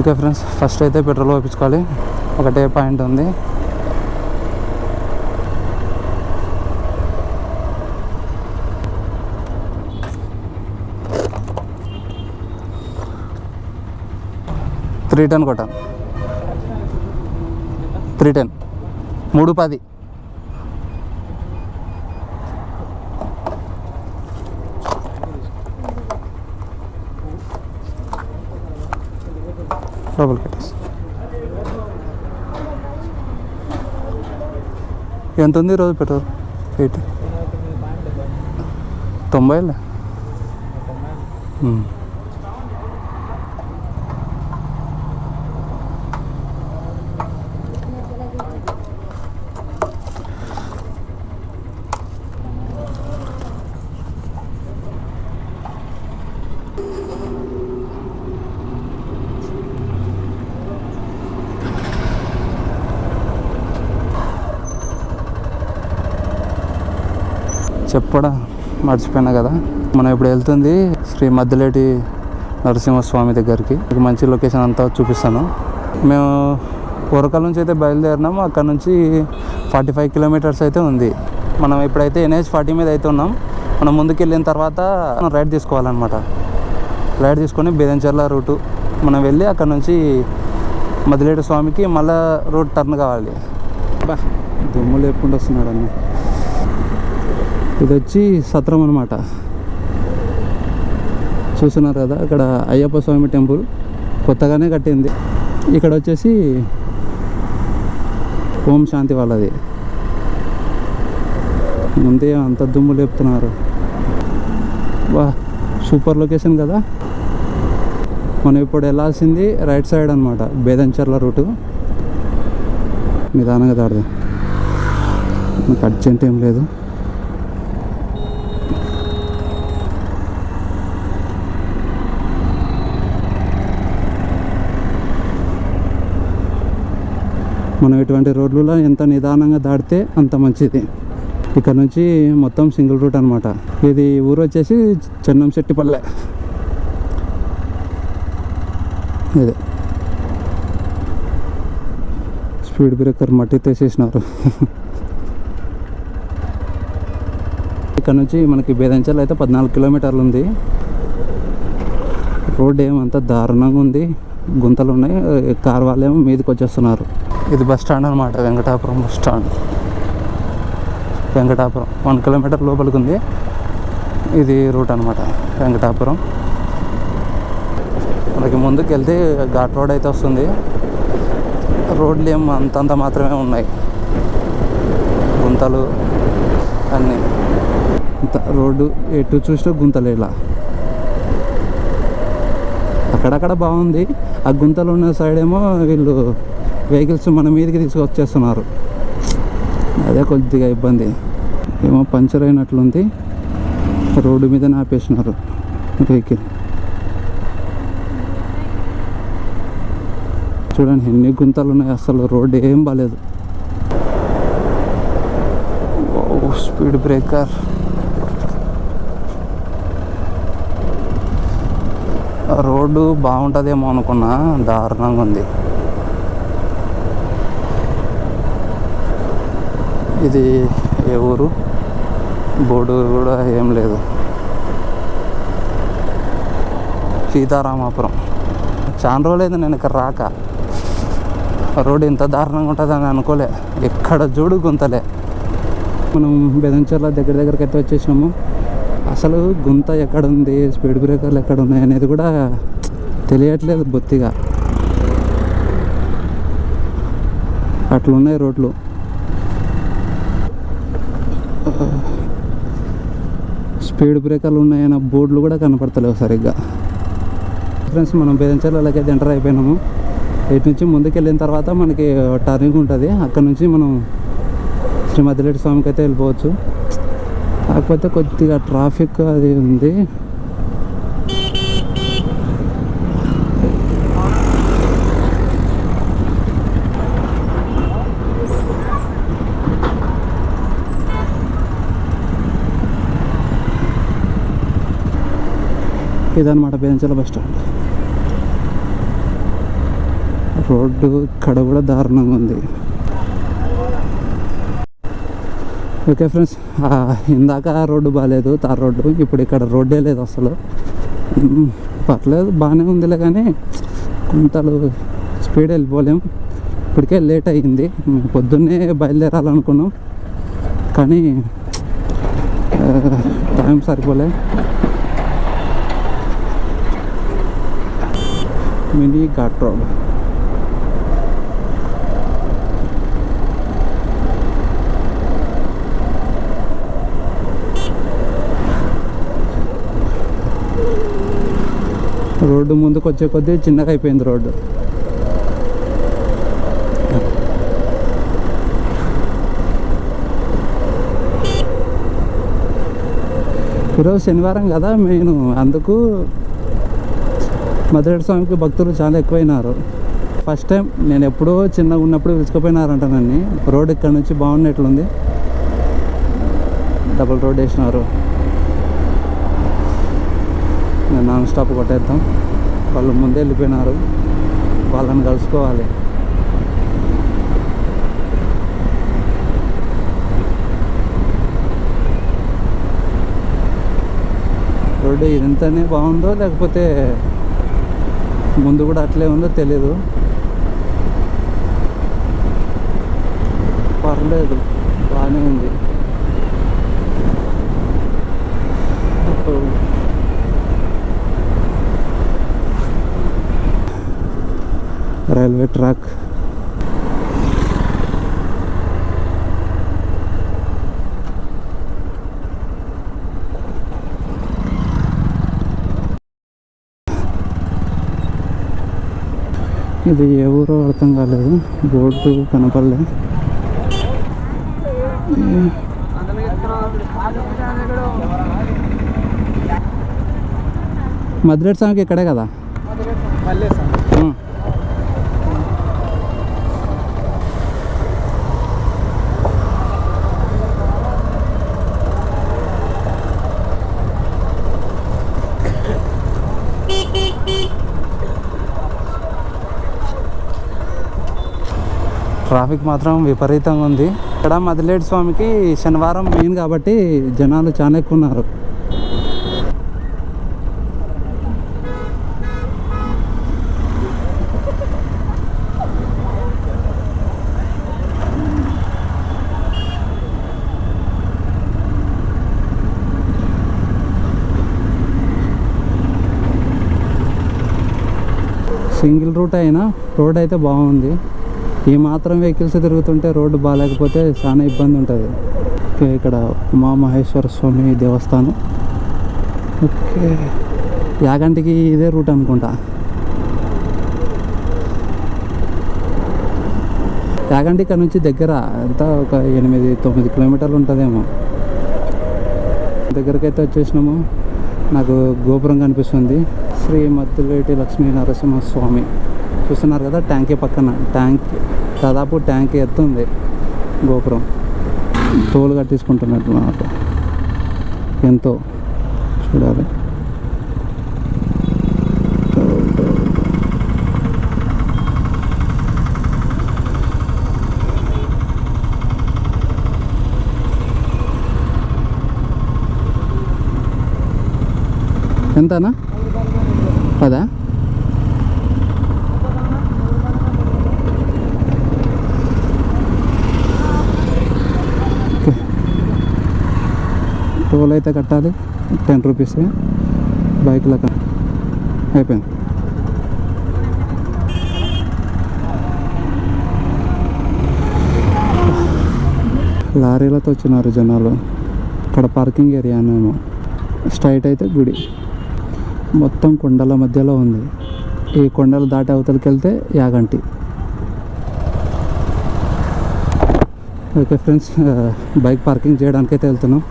Okay friends first అయితే petrol వేయించుకోవాలి. ఒకటే పాయింట్ ఉంది. త్రీ టెన్ కొట్ట త్రీ టెన్ మూడు పది. లోపల పెట్టేసి ఎంత ఉంది ఈరోజు పెట్రోల్? ఎయిట్? తొంభైలే? చెప్పడా మర్చిపోయినా కదా. మనం ఇప్పుడు వెళ్తుంది శ్రీ మద్దిలేటి నరసింహస్వామి దగ్గరికి. మంచి లొకేషన్ అంతా చూపిస్తాను. మేము ఉరకల్ నుంచి అయితే బయలుదేరినాము. అక్కడ నుంచి ఫార్టీ ఫైవ్ కిలోమీటర్స్ అయితే ఉంది. మనం ఇప్పుడైతే ఎన్హెచ్ ఫార్టీ మీద అయితే ఉన్నాం. మనం ముందుకు వెళ్ళిన తర్వాత రైడ్ తీసుకోవాలన్నమాట. రైడ్ తీసుకొని బేదంచెర్ల రూటు మనం వెళ్ళి అక్కడ నుంచి మదిలేటి స్వామికి మళ్ళా రూట్ టర్న్ కావాలి. బా దుమ్ము లేకుండా వస్తున్నాడు అన్నీ. ఇది వచ్చి సత్రం అనమాట చూస్తున్నారు కదా ఇక్కడ అయ్యప్ప స్వామి టెంపుల్ కొత్తగానే కట్టింది. ఇక్కడ వచ్చేసి ఓం శాంతి వాళ్ళది. ముందే అంత దుమ్ము లేపుతున్నారు. వా సూపర్ లొకేషన్ కదా. మనం ఇప్పుడు వెళ్ళాల్సింది రైట్ సైడ్ అనమాట బేదంచర్ల రూటు. నిదానంగా దాడదాం నాకు అర్జెంట్ ఏం లేదు. మనం ఇటువంటి రోడ్లలో ఎంత నిదానంగా దాటితే అంత మంచిది. ఇక్కడ నుంచి మొత్తం సింగిల్ రూట్ అనమాట ఇది ఊరు వచ్చేసి చెన్నం శెట్టిపల్లె. ఇదే. స్పీడ్ బ్రేకర్ మట్టి తీసేసినారు. ఇక్కడ నుంచి మనకి బేదంచల్ అయితే పద్నాలుగు కిలోమీటర్లు ఉంది. రోడ్ ఏమంతా దారుణంగా ఉంది. గుంతలు ఉన్నాయి. కార్ వాళ్ళేమో మీదకి వచ్చేస్తున్నారు. ఇది బస్ స్టాండ్ అనమాట Venkatapuram bus stand. Venkatapuram one kilometre లోపలికి ఉంది ఇది రూట్ అనమాట వెంకటాపురం. మనకి ముందుకు వెళ్తే ఘాట్ రోడ్ అయితే వస్తుంది. రోడ్లు ఏం అంతంత మాత్రమే ఉన్నాయి. గుంతలు అన్నీ. రోడ్డు ఎటు చూసినా గుంతలు ఇలా. అక్కడక్కడ బాగుంది. ఆ గుంతలు ఉన్న సైడ్ ఏమో వీళ్ళు వెహికల్స్ మన మీదకి తీసుకొచ్చేస్తున్నారు. అదే కొద్దిగా ఇబ్బంది. ఏమో పంచర్ అయినట్లుంది. రోడ్డు మీద ఆపేసినారు వెహికల్. చూడండి ఎన్ని గుంతలు ఉన్నాయి అసలు రోడ్డు ఏం బాగాలేదు స్పీడ్ బ్రేకర్. రోడ్డు బాగుంటుందేమో అనుకున్నా. దారుణంగా ఉంది ఇది ఏ ఊరు? బోర్డు కూడా ఏం లేదు. సీతారామాపురం. చాలా రోజులేదు నేను ఇక్కడ రాక. రోడ్డు ఇంత దారుణంగా ఉంటుందని అనుకోలే. ఎక్కడ చూడు గుంతలే. మనం బెదంచర్ల దగ్గర దగ్గరికి అయితే వచ్చేసినాము. అసలు గుంత ఎక్కడ ఉంది స్పీడ్ బ్రేకర్లు ఎక్కడ ఉన్నాయి అనేది కూడా తెలియట్లేదు బొత్తిగా. అట్లున్నాయి రోడ్లు. స్పీడ్ బ్రేకర్లు ఉన్నాయన్న బోర్డులు కూడా కనపడతలేవు సరిగ్గా. ఫ్రెండ్స్ మనం బేదంచర్లకి అయితే ఎంటర్ అయిపోయినాము. ఇటు నుంచి ముందుకు వెళ్ళిన తర్వాత మనకి టర్నింగ్ ఉంటుంది. అక్కడ నుంచి మనం శ్రీ మద్దిరెడ్డి స్వామికి అయితే వెళ్ళిపోవచ్చు. కాకపోతే కొద్దిగా ట్రాఫిక్ అది ఉంది. ఇదన్నమాట బేంచల బస్ స్టాండ్. రోడ్డు ఇక్కడ కూడా దారుణంగా ఉంది. ఓకే ఫ్రెండ్స్ ఇందాక రోడ్డు బాగాలేదు తార్ రోడ్డు ఇప్పుడు ఇక్కడ రోడ్డే లేదు అసలు. పర్లేదు బాగానే ఉందిలే కానీ కొంతలు స్పీడ్ వెళ్ళిపోలేం. ఇప్పటికే లేట్ అయ్యింది. పొద్దున్నే బయలుదేరాలనుకున్నాం. కానీ టైం సరిపోలే. మినీ ఘాట్ రోడ్ రోడ్డు ముందుకు వచ్చే కొద్దీ చిన్నగా అయిపోయింది రోడ్డు ఈరోజు శనివారం కదా నేను అందుకు మధురేడు స్వామికి భక్తులు చాలా ఎక్కువైనారు. ఫస్ట్ టైం నేను ఎప్పుడో చిన్నగా ఉన్నప్పుడు విరుచుకుపోయినారంట నన్ను. రోడ్ ఇక్కడ నుంచి బాగున్నట్లుంది. డబుల్ రోడ్ వేసినారు. నేను నాన్ స్టాప్ కొట్టేద్దాం. వాళ్ళు ముందే వెళ్ళిపోయినారు. వాళ్ళని కలుసుకోవాలి. రోడ్డు ఇదంతానే బాగుందో లేకపోతే ముందు కూడా అట్లే ఉందో తెలీదు. పర్లేదు బాగానే ఉంది. రైల్వే ట్రాక్ ఇది ఏ ఊరో అర్థం కాలేదు. బోర్డు కనపడలే. మద్రేట్ సాంగ్ ఇక్కడే కదా? ట్రాఫిక్ మాత్రం విపరీతంగా ఉంది. ఇక్కడ మదిలేటి స్వామికి శనివారం మెయిన్ కాబట్టి జనాలు చాలా ఎక్కువ ఉన్నారు. సింగిల్ రూట్ అయినా రోడ్ అయితే బాగుంది. ఈ మాత్రం వెహికల్స్ తిరుగుతుంటే రోడ్డు బాగాలేకపోతే చాలా ఇబ్బంది ఉంటుంది. ఓకే ఇక్కడ ఉమామహేశ్వర స్వామి దేవస్థానం. ఓకే. యాగంటికి ఇదే రూట్ అనుకుంటా. యాగంటి ఇక్కడ నుంచి దగ్గర ఎంత ఒక ఎనిమిది తొమ్మిది కిలోమీటర్లు ఉంటుందేమో. దగ్గరికి అయితే వచ్చేసినాము. నాకు గోపురం కనిపిస్తుంది. శ్రీ మత్తులేటి లక్ష్మీ నరసింహ స్వామి. చూస్తున్నారు కదా ట్యాంకీ పక్కన. ట్యాంక్ దాదాపు ట్యాంక్ ఎత్తుంది గోపురం. టోల్ కట్టించుకుంటున్నట్టు నాకు ఎంతో. చూడాలి. ఎంతనా? పదా ఓకే. టోల్ అయితే కట్టాలి. టెన్ రూపీస్ బైక్లో అయిపోయింది. లారీలతో వచ్చినారు జనాలు. ఇక్కడ పార్కింగ్ ఏరియా ఏమో. స్ట్రైట్ అయితే గుడి. మొత్తం కొండల మధ్యలో ఉంది. ఈ కొండలు దాటి అవతలకి వెళ్తే Yaganti. Okay friends bike parking చేయడానికైతే వెళ్తున్నాం.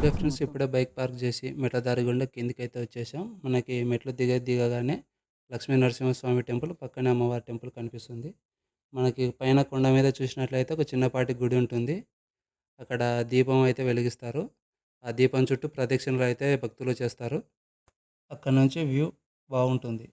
ఓకే ఫ్రెండ్స్ ఇప్పుడే బైక్ పార్క్ చేసి మెట్ల దారి గుండా కిందికి అయితే వచ్చేసాం. మనకి మెట్లు దిగ దిగగానే లక్ష్మీ నరసింహస్వామి టెంపుల్ పక్కనే అమ్మవారి టెంపుల్ కనిపిస్తుంది. మనకి పైన కొండ మీద చూసినట్లయితే ఒక చిన్నపాటి గుడి ఉంటుంది. అక్కడ దీపం అయితే వెలిగిస్తారు. ఆ దీపం చుట్టూ ప్రదక్షిణలు అయితే భక్తులు చేస్తారు. అక్కడ నుంచి వ్యూ బాగుంటుంది.